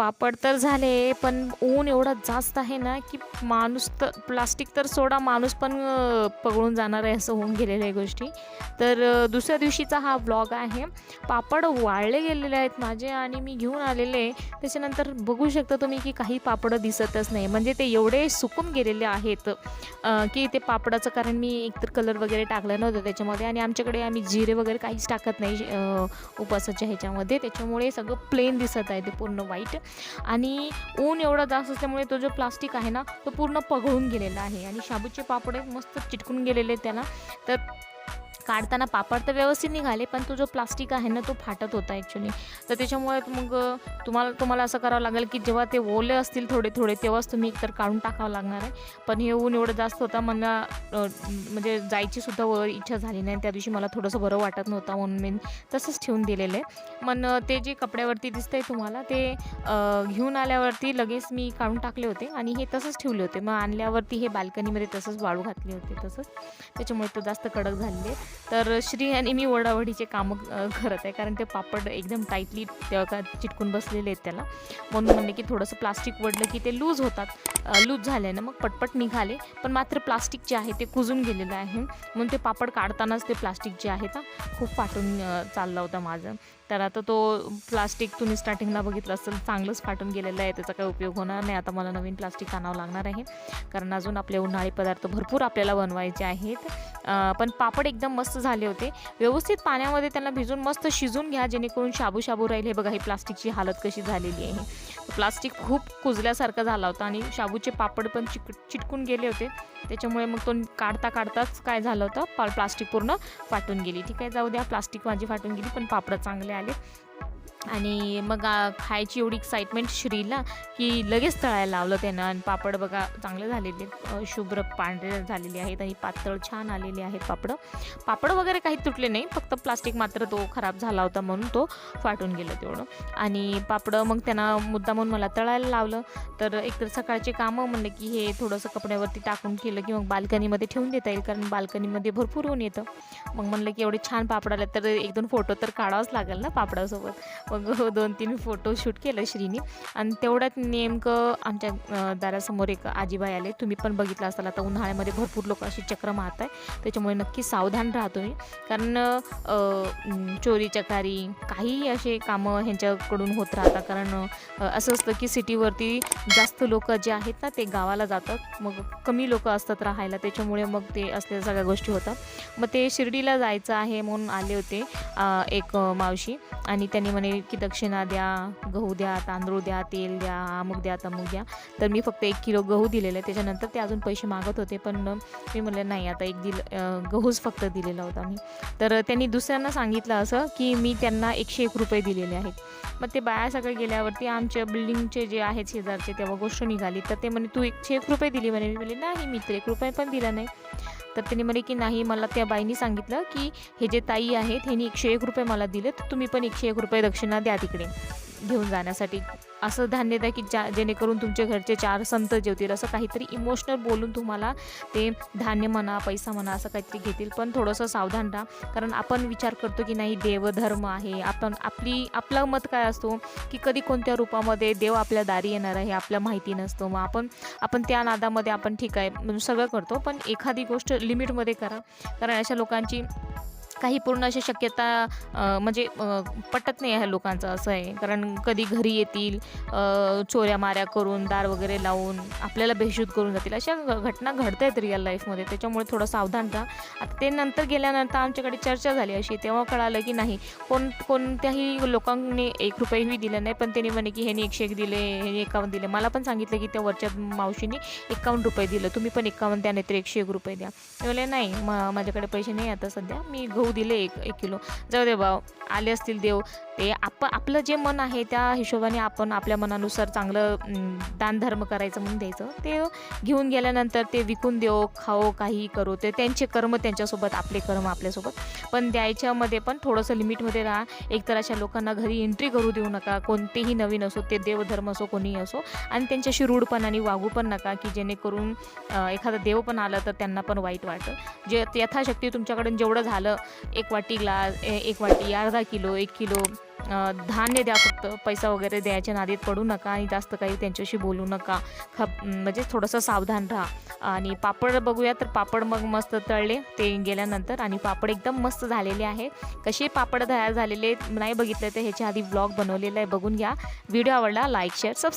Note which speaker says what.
Speaker 1: पापड तर झाले पण ऊन एवढं जास्त आहे ना की माणूस तर प्लास्टिक तर सोडा माणूस पण पगळून जाणार आहे असं होऊन गेलेलं आहे गोष्टी. तर दुसऱ्या दिवशीचा हा ब्लॉग आहे. पापड वाळले गेलेले आहेत माझे आणि मी घेऊन आलेले. त्याच्यानंतर बघू शकता तुम्ही की काही पापडं दिसतच नाही. म्हणजे ते एवढे सुकून गेलेले आहेत की ते पापडाचं कारण मी एकतर कलर वगैरे टाकलं नव्हतं त्याच्यामध्ये आणि आमच्याकडे आम्ही जिरे वगैरे काहीच टाकत नाही उपासाच्या ह्याच्यामध्ये. त्याच्यामुळे सगळं प्लेन दिसत आहे ते पूर्ण वाईट आणि ऊन एवढा जास्त असल्यामुळे तो जो प्लास्टिक आहे ना तो पूर्ण पघळून गेलेला आहे. आणि शाबूचे पापड मस्त चिटकून गेलेले आहेत त्याला. तर काढताना पापड तर व्यवस्थित निघाले पण तो जो प्लास्टिक आहे ना तो फाटत होता ॲक्च्युली तर त्याच्यामुळे मग तुम्हाला तुम्हाला असं करावं लागेल की जेव्हा ते ओले असतील थोडे थोडे तेव्हाच तुम्ही एकतर काढून टाकावं लागणार आहे. पण हे ऊन एवढं जास्त होता मला म्हणजे जायची सुद्धा इच्छा झाली नाही. त्या दिवशी मला थोडंसं बरं वाटत नव्हतं म्हणून मी तसंच ठेवून दिलेलं आहे. मग ते जे कपड्यावरती दिसतंय तुम्हाला ते घेऊन आल्यावरती लगेच मी काढून टाकले होते आणि हे तसंच ठेवले होते. मग आणल्यावरती हे बाल्कनीमध्ये तसंच वाळू घातले होते तसंच. त्याच्यामुळे तो जास्त कडक झालेले तर श्री आणि मी ओढावडीचे कामं करत आहे. कारण ते पापड एकदम टाईटली का चिटकून बसलेले आहेत त्याला. म्हणून म्हणले की थोडंसं प्लास्टिक वडलं की ते लूज होतात. लूज झाल्यानं मग पटपट निघाले. पण मात्र प्लास्टिक जे आहे ते कुजून गेलेलं आहे. म्हणून ते पापड काढतानाच ते प्लास्टिक जे आहे ना खूप फाटून चालला होता माझं. तर आता तो प्लास्टिक तुम्ही स्टार्टिंगला बघितलं असेल चांगलंच फाटून गेलेलं आहे त्याचा काही उपयोग होणार नाही. आता मला नवीन प्लास्टिक आणावं लागणार आहे. कारण अजून आपले उन्हाळी पदार्थ भरपूर आपल्याला बनवायचे आहेत. पण पापड एकदम मस्त झाले होते. व्यवस्थित पाण्यामध्ये त्यांना भिजून मस्त शिजून घ्या जेणेकरून शाबू शाबू राहील. हे बघा ही प्लास्टिकची हालत कशी झालेली आहे. प्लास्टिक खूप कुजल्यासारखा झाला होता आणि शाबूचे पापड पण चिक चिटकून गेले होते. त्याच्यामुळे मग तो काढता काढताच काय झालं होतं? प्लास्टिक पूर्ण फाटून गेली. ठीक आहे जाऊ द्या प्लास्टिक माझी फाटून गेली पण पापडं चांगले आले. आणि मग खायची एवढी एक्साइटमेंट श्रीला की लगेच तळायला लावलं त्यानं. आणि पापड बघा चांगले झालेले आहेत. शुभ्र पांढरे झालेले आहेत. आणि पातळ छान आलेले आहेत पापड. पापड वगैरे काही तुटले नाही. फक्त प्लास्टिक मात्र तो खराब झाला होता म्हणून तो फाटून गेलं तेवढं. आणि पापडं मग त्यांना मुद्दा म्हणून मला तळायला लावलं. तर एकतर सकाळचे कामं म्हणलं की हे थोडंसं कपड्यावरती टाकून केलं की मग बाल्कनीमध्ये ठेवून देता येईल. कारण बाल्कनीमध्ये भरपूर ऊन येतं. मग म्हणलं की एवढे छान पापड आले तर एक दोन फोटो तर काढावाच लागेल ना पापडासोबत. मग दोन तीन फोटो शूट केलं श्रीने. आणि तेवढ्यात नेमकं आमच्या दारासमोर एक आजीबाई आले. तुम्ही पण बघितलं असाल आता उन्हाळ्यामध्ये भरपूर लोक अशी चक्र मारत आहे त्याच्यामुळे नक्की सावधान राहा तुम्ही. कारण चोरी चकारी काहीही असे कामं ह्यांच्याकडून होत राहतात. कारण असं असतं की सिटीवरती जास्त लोक जे आहेत ना ते गावाला जातात. मग कमी लोक असतात राहायला. त्याच्यामुळे मग ते असल्या सगळ्या गोष्टी होतात. मग ते शिर्डीला जायचं आहे म्हणून आले होते एक मावशी. आणि त्यांनी म्हणे की दक्षिणा द्या गहू द्या तांदूळ द्या तेल द्या अमुक द्या तमुक द्या. तर मी फक्त एक किलो गहू दिलेलं. आहे त्याच्यानंतर ते अजून पैसे मागत होते पण मी म्हणलं नाही आता एक दिल गहूच फक्त दिलेला होता मी. तर त्यांनी दुसऱ्यांना सांगितलं असं की मी त्यांना एकशे एक रुपये दिलेले आहेत. मग ते बाया सगळं गेल्यावरती आमच्या बिल्डिंगचे जे आहेत शेजारचे तेव्हा गोष्ट निघाली. तर ते म्हणे तू एकशे एक रुपये दिली. म्हणे मी म्हणले नाही मी तर एक रुपये पण दिला नाही. तर त्यांनी म्हणे की नाही मला त्या बाईनी सांगितलं की हे जे ताई आहेत ह्यांनी एकशे एक रुपये मला दिले तर तुम्ही पण एकशे एक रुपये दक्षिणा द्या तिकडे. घेऊन जाण्यासाठी. असं धान्य द्या की ज्या जेणेकरून तुमचे घरचे चार संत जेवतील असं काहीतरी इमोशनल बोलून तुम्हाला ते धान्य म्हणा पैसा म्हणा असं काहीतरी घेतील. पण थोडंसं सावधान राहा. कारण आपण विचार करतो की नाही देवधर्म आहे. आपण आपली आपलं मत काय असतो? की कधी कोणत्या रूपामध्ये देव आपल्या दारी येणार आहे आपल्या माहिती नसतो. मग आपण आपण त्या नादामध्ये आपण ठीक आहे म्हणजे सगळं करतो. पण एखादी गोष्ट लिमिटमध्ये करा. कारण अशा लोकांची काही पूर्ण अशा शक्यता म्हणजे पटत नाही ह्या लोकांचं असं आहे. कारण कधी घरी येतील चोऱ्या माऱ्या करून दार वगैरे लावून आपल्याला बेशूद करून जातील. अशा घटना घडत आहेत रिअल लाईफमध्ये त्याच्यामुळे थोडं सावधान राहा. आता ते नंतर गेल्यानंतर आमच्याकडे चर्चा झाली अशी. तेव्हा कळालं की नाही कोण कोणत्याही लोकांनी एक रुपयेही दिलं नाही. पण त्यांनी म्हणे की ह्याने एकशे एक दिले ह्यानी एकावन्न दिले. मला पण सांगितलं की त्या वरच्या मावशीने एकावन्न रुपये दिलं. तुम्ही पण एकावन्न द्या नाहीतर एकशे एक रुपये द्या. मी नाही म माझ्याकडे पैसे नाही आता सध्या. मी गहू दिले एक एक किलो. जाऊ दे भाऊ आले असतील देव. ते आप आपलं जे मन आहे त्या हिशोबाने आपण आपल्या मनानुसार चांगलं दानधर्म करायचं म्हणून द्यायचं. ते घेऊन गेल्यानंतर ते विकून देऊ खाओ काही करू. ते त्यांचे कर्म त्यांच्यासोबत आपले कर्म आपल्यासोबत. पण द्यायच्यामध्ये पण थोडंसं लिमिटमध्ये राहा. एकतर अशा लोकांना घरी एंट्री करू देऊ नका. कोणतेही नवीन असो ते देवधर्म असो कोणीही असो. आणि त्यांच्याशी रूढपणाने वागू पण नका की जेणेकरून एखादा देव पण आला तर त्यांना पण वाईट वाटतं. जे यथाशक्ती तुमच्याकडून जेवढं झालं एक वाटी ग्लास एक वाटी अर्धा किलो एक किलो धान्य द्या फक्त. पैसा वगैरे द्यायच्या नादीत पडू नका आणि जास्त काही त्यांच्याशी बोलू नका. खप म्हणजे थोडंसं सावधान राहा. आणि पापड बघूया तर पापड मग मस्त तळले ते गेल्यानंतर. आणि पापड एकदम मस्त झालेले आहे. कसे पापड तयार झालेले नाही बघितले तर ह्याच्या आधी ब्लॉग बनवलेला आहे बघून घ्या. व्हिडिओ आवडला लाईक शेअर सबस्क्राईब